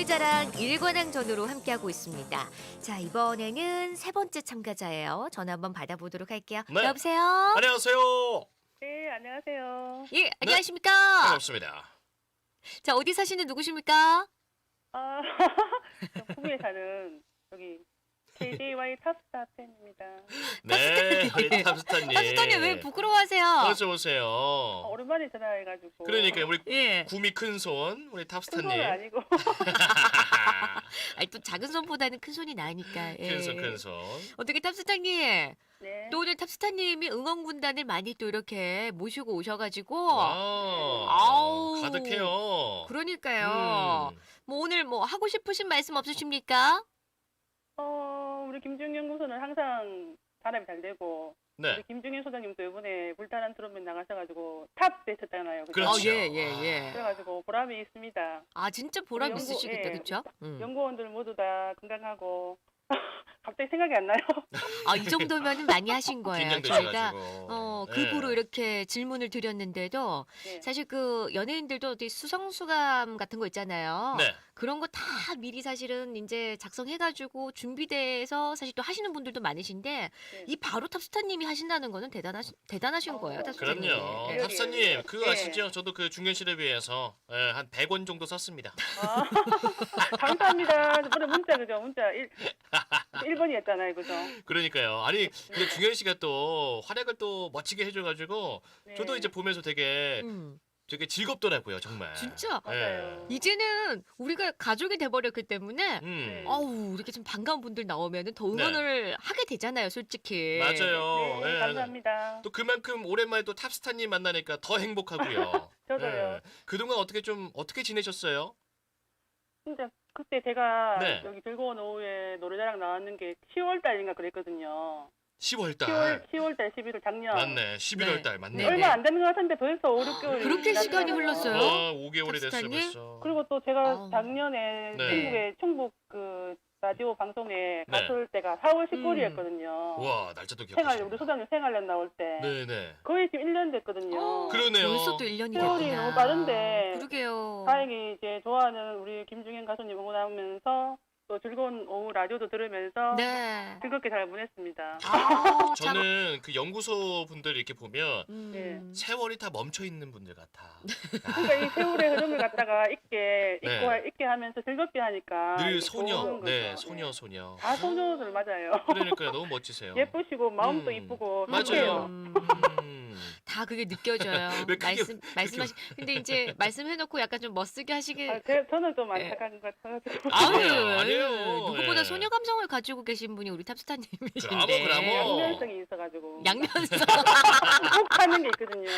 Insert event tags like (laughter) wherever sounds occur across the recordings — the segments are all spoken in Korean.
노래자랑 일관왕전으로 함께하고 있습니다. 자, 이번에는 세 번째 참가자예요. 전화 한번 받아보도록 할게요. 네. 여보세요? 안녕하세요. 네, 안녕하세요. 예, 안녕하십니까? 반갑습니다. 자, 어디 사시는 누구십니까? 아, (laughs) 저 부부에 사는 여기 KJY 탑스타 팬입니다. 네, 우리 탑스타님. 탑스타님 왜 부끄러워하세요? 어서 오세요. 어, 오랜만에 전화해가지고. 그러니까 우리 예. 구미 큰손 우리 큰 탑스타님. 손은 아니고. (laughs) 아니, 또 작은 손보다는 큰 손이 나으니까. 예. 큰 손, 큰 손. 어떻게 탑스타님? 네. 또 오늘 탑스타님이 응원 군단을 많이 또 이렇게 모시고 오셔가지고. 와, 아우. 가득해요. 그러니까요. 음, 뭐 오늘 뭐 하고 싶으신 말씀 없으십니까? 어, 우리 김중현 연구소는 항상 사람이 잘 되고 네, 우리 김중현 소장님도 이번에 불타는 트롯맨 나가셔가지고 탑 되셨잖아요. 그죠? 그렇죠. 아, 예, 예, 예. 그래가지고 보람이 있습니다. 아 진짜 보람 연구- 있으시겠다, 예. 그렇죠? 음. 연구원들 모두 다 건강하고 갑자기 생각이 안 나요. (laughs) 아 이 정도면은 많이 하신 거예요. 저희가 긴장되셔가지고. 어 네. 급으로 이렇게 질문을 드렸는데도 네. 사실 그 연예인들도 어디 수성수감 같은 거 있잖아요. 네, 그런 거 다 미리 사실은 이제 작성해가지고 준비돼서 사실 또 하시는 분들도 많으신데 네. 이 바로 탑스타님이 하신다는 거는 대단하시 대단하신 어, 거예요. 탑스타님. 그럼요. 예. 탑스타님 그거 예. 아시죠? 저도 그 중견 씨를 위해서 예, 한 100원 정도 썼습니다. 아, (laughs) 감사합니다. 저번에 문자 그죠? 문자 1, (laughs) 1번이었잖아요. 그죠? 그러니까요. 아니 근데 중현 씨가 또 활약을 또 멋지게 해줘가지고 네. 저도 이제 보면서 되게 음, 되게 즐겁더라고요, 정말. 진짜 맞아요. 이제는 우리가 가족이 돼버렸기 때문에 음, 네. 어우 이렇게 좀 반가운 분들 나오면은 더 응원을 하게 되잖아요, 솔직히. 맞아요. 네, 예. 감사합니다. 또 그만큼 오랜만에 또 탑스타님 만나니까 더 행복하고요. (laughs) 저도요. 예. 그동안 어떻게 좀 어떻게 지내셨어요? 진짜 그때 제가 네. 여기 즐거운 오후에 노래자랑 나왔는 게 10월 달인가 그랬거든요. 10월 10월 달. 10월 달 11월 작년. 맞네. 11월 네. 달 맞네. 네, 얼마 네. 안 되는 것 같은데 벌써 5, 6개월 그렇게 시간이 흘렀어요? 와, 5개월이 됐어요? 벌써. 그리고 또 제가 아우. 작년에 네. 중국의 충북 그 라디오 방송에 네. 갔을 때가 4월 19일이었거든요. 와, 날짜도 생활 기억하시네. 우리 소장님 생활년 나올 때 네, 네. 거의 지금 1년 됐거든요. 어, 그러네요. 벌써 또 1년이 세월이 됐구나. 너무 빠른데 그러게요. 다행히 이제 좋아하는 우리 김중현 가수님 응원하면서 또 즐거운 오후 라디오도 들으면서 네. 즐겁게 잘 보냈습니다. 아, 참. 저는 그 연구소 분들 이렇게 보면 음. 네. 세월이 다 멈춰 있는 분들 같아. 그러니까 이 세월의 흐름을 갖다가 있게 하면서 즐겁게 하니까 늘 이게 소녀. 좋은 네, 거죠. 소녀 소녀. 다 소녀들 맞아요. 그러니까요. (laughs) 너무 멋지세요. 예쁘시고 마음도 음. 이쁘고 맞아요. 착해요. 음, 음. 다 그게 느껴져요. (laughs) 왜 그게- 말씀 말씀하시. 근데 이제 말씀해놓고 약간 좀 멋쓰게 하시길. 아, 제, 저는 좀 네. 안타까운 것 같아가지고. 아니에요, 아니에요. 누구보다 예. 소녀 감성을 가지고 계신 분이 우리 탑스타님이신데. 그라모, 그라모. 양면성이 있어가지고. 양면성. (laughs) 꼭 하는 게 있거든요.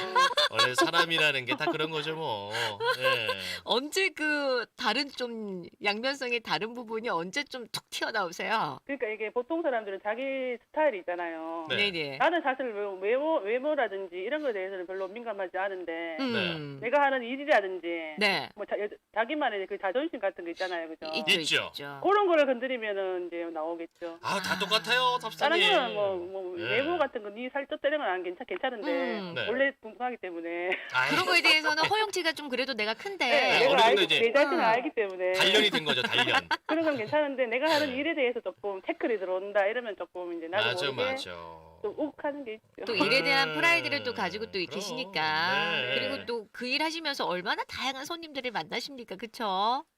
원래 사람이라는 게 다 그런 거죠, 뭐. 예. 언제 그 다른 좀 양면성의 다른 부분이 언제 좀 툭 튀어나오세요? 그러니까 이게 보통 사람들은 자기 스타일이 있잖아요. 네. 네네. 나는 사실 외모, 외모, 외모라든지 이런 거에 대해서는 별로 민감하지 않은데 음. 내가 하는 일이라든지 네. 뭐 자, 기만의 그 자존심 같은 거 있잖아요, 그죠? 있죠, 있죠. 있죠. 그런 거를 건드리면은 이제 나오겠죠. 아, 다 아. 똑같아요, 다른 탑스타님. 거는 뭐, 뭐 예. 외모 같은 거, 니 살쪄 때리는 건안 괜찮, 괜찮은데 음. 네. 원래 궁금하기 때문에 아이, 그런 거에 대해서는 허용치가 좀 그래도 내가 큰데. 네, 어느 내가 정도 알기, 이제- 내 자신을 음. 알기 때문에 단련이 된 거죠, 단련. (laughs) 그런 건 괜찮은데 내가 하는 네. 일에 대해서 조금 태클이 들어온다 이러면 조금 이제 나도 맞아, 모르게 맞아. 좀 욱하는 게 있죠. 또 일에 대한 음, 프라이드를 또 가지고 또 그럼. 계시니까 네. 그리고 또 그 일 하시면서 얼마나 다양한 손님들을 만나십니까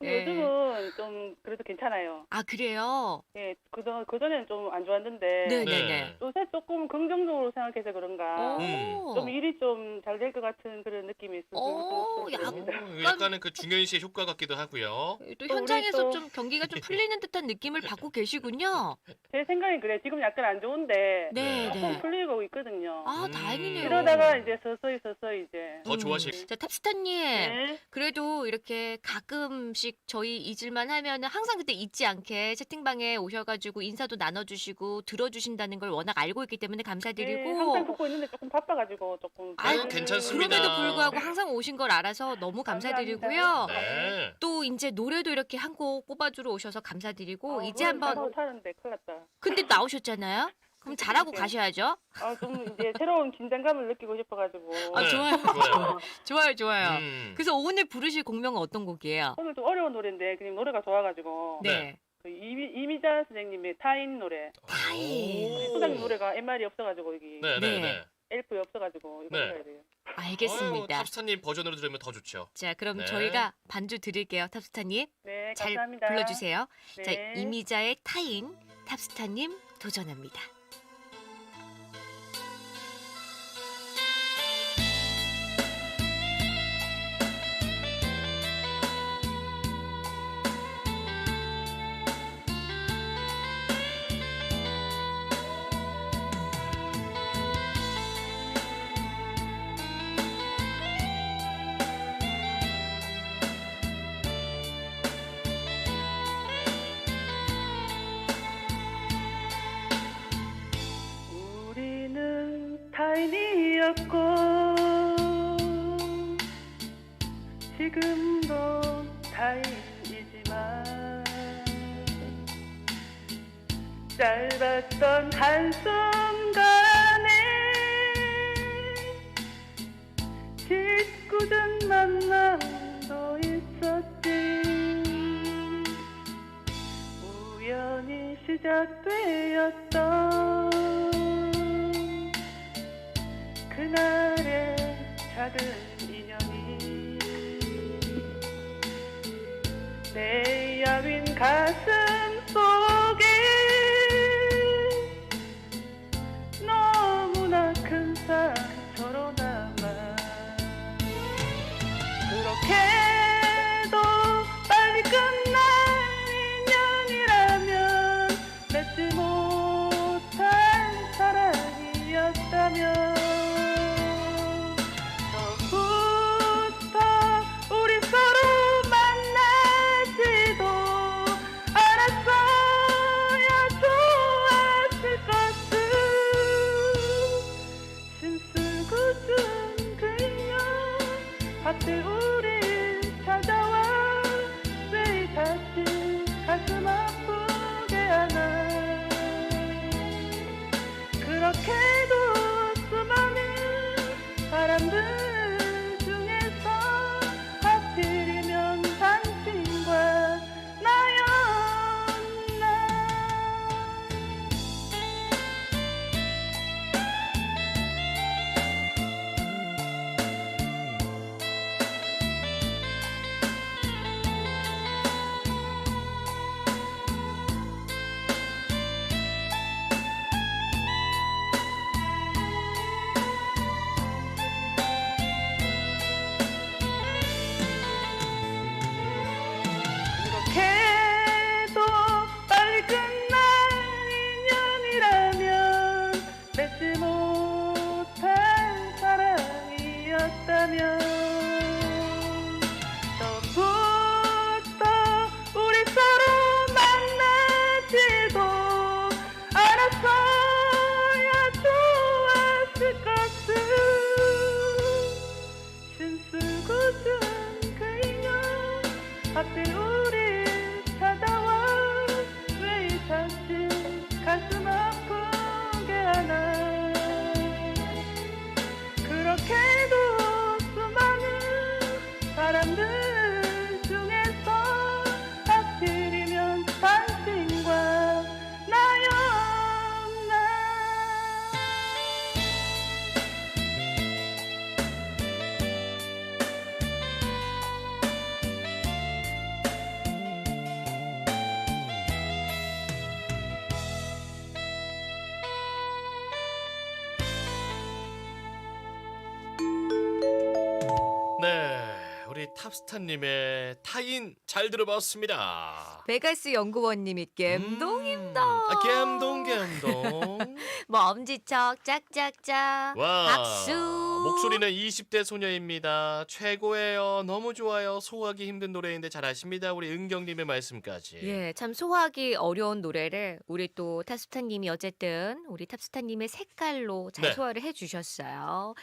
예. 요즘은 좀 그래도 괜찮아요. 아 그래요? 예, 그전 그전에는 좀 안 좋았는데 네 네 네. 요새 조금 긍정적으로 생각해서 그런가 오. 음. 좀 일이 좀 잘 될 것 같은 그런 느낌이 있어서 오, 좀 야. 그렇습니다. 어, 약간은 그 중현 씨의 효과 같기도 하고요. 또또 현장에서 또- 좀 경기가 좀 (laughs) 풀리는 듯한 느낌을 받고 계시군요. 제 생각이 그래. 지금 약간 안 좋은데 네, 조금 네. 풀리고 있거든요. 아 음. 다행이네요. 이러다가 이제 서서히 서서히 이제 더 좋아질 자 탑스타님 네. 그래도 이렇게 가끔씩 저희 잊을만 하면은 항상 그때 잊지 않게 채팅방에 오셔가지고 인사도 나눠주시고 들어주신다는 걸 워낙 알고 있기 때문에 네, 감사드리고 항상 듣고 있는데 조금 바빠가지고 조금 아유, 덜- 괜찮습니다. 그럼에도 불구하고 항상 오신 걸 알아서 너무 감사드리고요. 네. 또 이제 노래도 이렇게 한곡 뽑아주러 오셔서 감사드리고 어, 이제 한번 잘못 하는데 큰일 났다. 근데 나오셨잖아요. 그럼 잘하고 이렇게. 가셔야죠. 아, 좀 이제 새로운 긴장감을 느끼고 싶어가지고. 아, 네, 좋아요. (laughs) 좋아요. (laughs) 좋아요, 좋아요. 음. 그래서 오늘 부르실 곡명은 어떤 곡이에요? 오늘 좀 어려운 노래인데 그냥 노래가 좋아가지고 네. 그 이미, 이미자 선생님의 타인 노래 타인. 소장님 노래가 MR이 없어가지고 여기 네, 네. 네, 네. 엘프 없어가지고 이거 네. 불러야 돼요. 아유, 알겠습니다. 탑스타님 버전으로 들으면 더 좋죠. 자, 그럼 네. 저희가 반주 드릴게요, 탑스타님. 네, 잘 감사합니다. 불러주세요. 네. 자, 이미자의 타인, 탑스타님 도전합니다. 타인이었고 지금도 타인이지만 짧았던 한순간에 짓궂은 만남도 있었지. 우연히 시작되었던 작은 인연이 내 야윈 가슴 속에 너무나 큰 상처로 남아. 그렇게 사랑이었다면 처음부터 우리 서로 만나지도 않았어야 좋았을 것을 심술궂은 그 인연 하필 탑스타님의 타인 잘 들어봤습니다. 베가스 연구원님이 갬동입니다. 음, 아, 갬동 갬동. (laughs) 뭐 엄지척 짝짝짝. 와. 박수. 목소리는 20대 소녀입니다. 최고예요. 너무 좋아요. 소화하기 힘든 노래인데 잘하십니다. 우리 은경님의 말씀까지. 예, 참 소화하기 어려운 노래를 우리 또 탑스타님이 어쨌든 우리 탑스타님의 색깔로 잘 네. 소화를 해주셨어요.